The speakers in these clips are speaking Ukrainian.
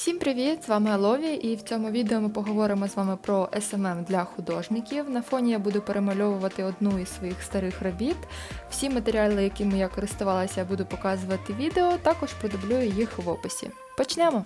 Всім привіт! З вами Алові, і в цьому відео ми поговоримо з вами про SMM для художників. На фоні я буду перемальовувати одну із своїх старих робіт. Всі матеріали, якими я користувалася, я буду показувати відео, також продублюю їх в описі. Почнемо!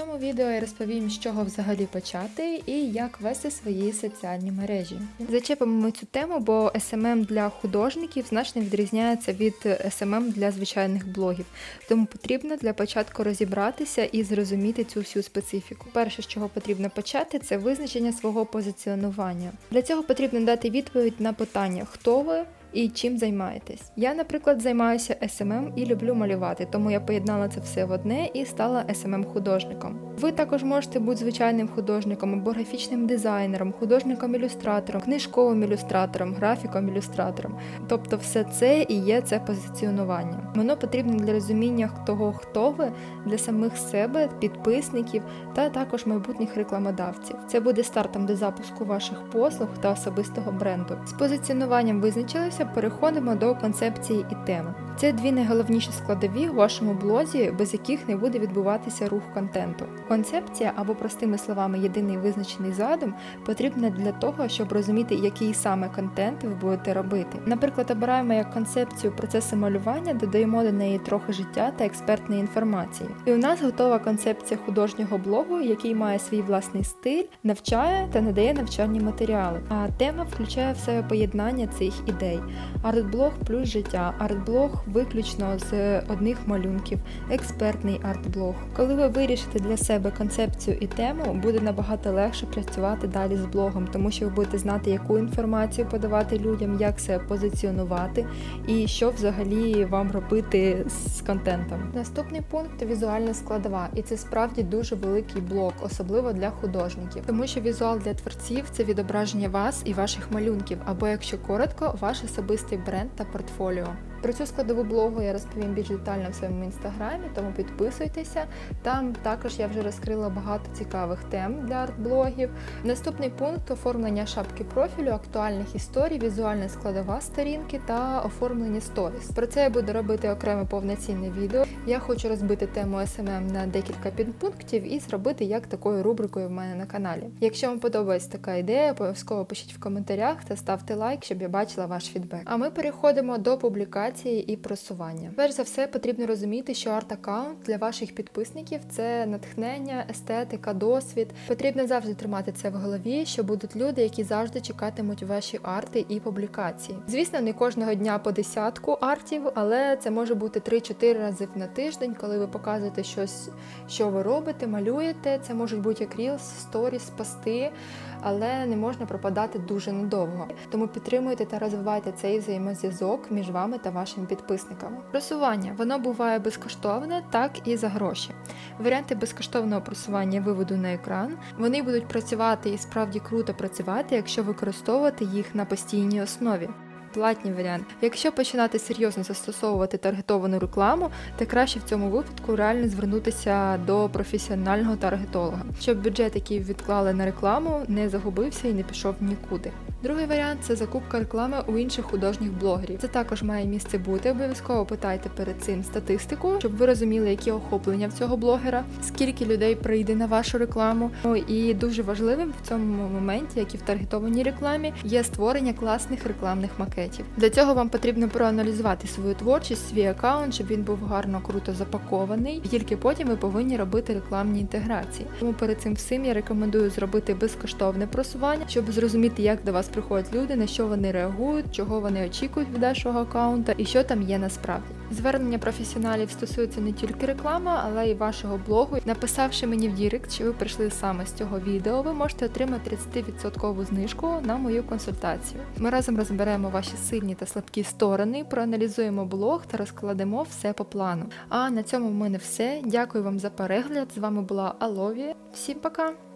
Цьому відео я розповім, з чого взагалі почати і як вести свої соціальні мережі. Зачепимо ми цю тему, бо SMM для художників значно відрізняється від SMM для звичайних блогів, тому потрібно для початку розібратися і зрозуміти цю всю специфіку. Перше, з чого потрібно почати, це визначення свого позиціонування. Для цього потрібно дати відповідь на питання, хто ви і чим займаєтесь. Я, наприклад, займаюся SMM і люблю малювати, тому я поєднала це все в одне і стала smm художником Ви також можете бути звичайним художником або графічним дизайнером, художником-ілюстратором, книжковим ілюстратором, графіком-ілюстратором. Тобто, все це і є це позиціонування. Воно потрібно для розуміння того, хто ви для самих себе, підписників та також майбутніх рекламодавців. Це буде стартом до запуску ваших послуг та особистого бренду. З позиціонуванням визначилися переходимо до концепції і теми. Це дві найголовніші складові у вашому блозі, без яких не буде відбуватися рух контенту. Концепція або, простими словами, єдиний визначений задум потрібна для того, щоб розуміти, який саме контент ви будете робити. Наприклад, обираємо як концепцію процесу малювання, додаємо до неї трохи життя та експертної інформації. І у нас готова концепція художнього блогу, який має свій власний стиль, навчає та надає навчальні матеріали. А тема включає в себе поєднання цих ідей. Артблог плюс життя, артблог виключно з одних малюнків, експертний артблог. Коли ви вирішите для себе концепцію і тему, буде набагато легше працювати далі з блогом, тому що ви будете знати, яку інформацію подавати людям, як себе позиціонувати і що взагалі вам робити з контентом. Наступний пункт візуальна складова, і це справді дуже великий блок, особливо для художників, тому що візуал для творців це відображення вас і ваших малюнків, або якщо коротко, ваш особистий бренд та портфоліо. Про цю складову блогу я розповім більш детально в своєму інстаграмі, тому підписуйтеся. Там також я вже розкрила багато цікавих тем для артблогів. Наступний пункт оформлення шапки профілю, актуальних історій, візуальна складова сторінки та оформлення сторіс. Про це я буду робити окреме повноцінне відео. Я хочу розбити тему SMM на декілька підпунктів і зробити як такою рубрикою в мене на каналі. Якщо вам подобається така ідея, обов'язково пишіть в коментарях та ставте лайк, щоб я бачила ваш фідбек. А ми переходимо до публікації і просування. Перш за все, потрібно розуміти, що арт-аккаунт для ваших підписників це натхнення, естетика, досвід. Потрібно завжди тримати це в голові, що будуть люди, які завжди чекатимуть ваші арти і публікації. Звісно, не кожного дня по десятку артів, але це може бути 3-4 рази на тиждень, коли ви показуєте щось, що ви робите, малюєте. Це можуть бути як рілс, сторіс, пости, але не можна пропадати дуже надовго. Тому підтримуйте та розвивайте цей взаємозв'язок між вами та вашими підписниками. Просування воно буває безкоштовне, так і за гроші. Варіанти безкоштовного просування виводу на екран. Вони будуть працювати і справді круто працювати, якщо використовувати їх на постійній основі. Платні варіанти. Якщо починати серйозно застосовувати таргетовану рекламу, то краще в цьому випадку реально звернутися до професіонального таргетолога, щоб бюджет, який відклали на рекламу, не загубився і не пішов нікуди. Другий варіант це закупка реклами у інших художніх блогерів. Це також має місце бути. Обов'язково питайте перед цим статистику, щоб ви розуміли, які охоплення в цього блогера, скільки людей прийде на вашу рекламу. Ну і дуже важливим в цьому моменті, як і в таргетованій рекламі, є створення класних рекламних макетів. Для цього вам потрібно проаналізувати свою творчість, свій аккаунт, щоб він був гарно круто запакований. І тільки потім ви повинні робити рекламні інтеграції. Тому перед цим всім я рекомендую зробити безкоштовне просування, щоб зрозуміти, як до вас приходять люди, на що вони реагують, чого вони очікують від вашого аккаунта і що там є насправді. Звернення професіоналів стосується не тільки реклами, але й вашого блогу. Написавши мені в Дірект, що ви прийшли саме з цього відео, ви можете отримати 30% знижку на мою консультацію. Ми разом розберемо ваші сильні та слабкі сторони, проаналізуємо блог та розкладемо все по плану. А на цьому в мене все. Дякую вам за перегляд. З вами була Алові. Всім пока!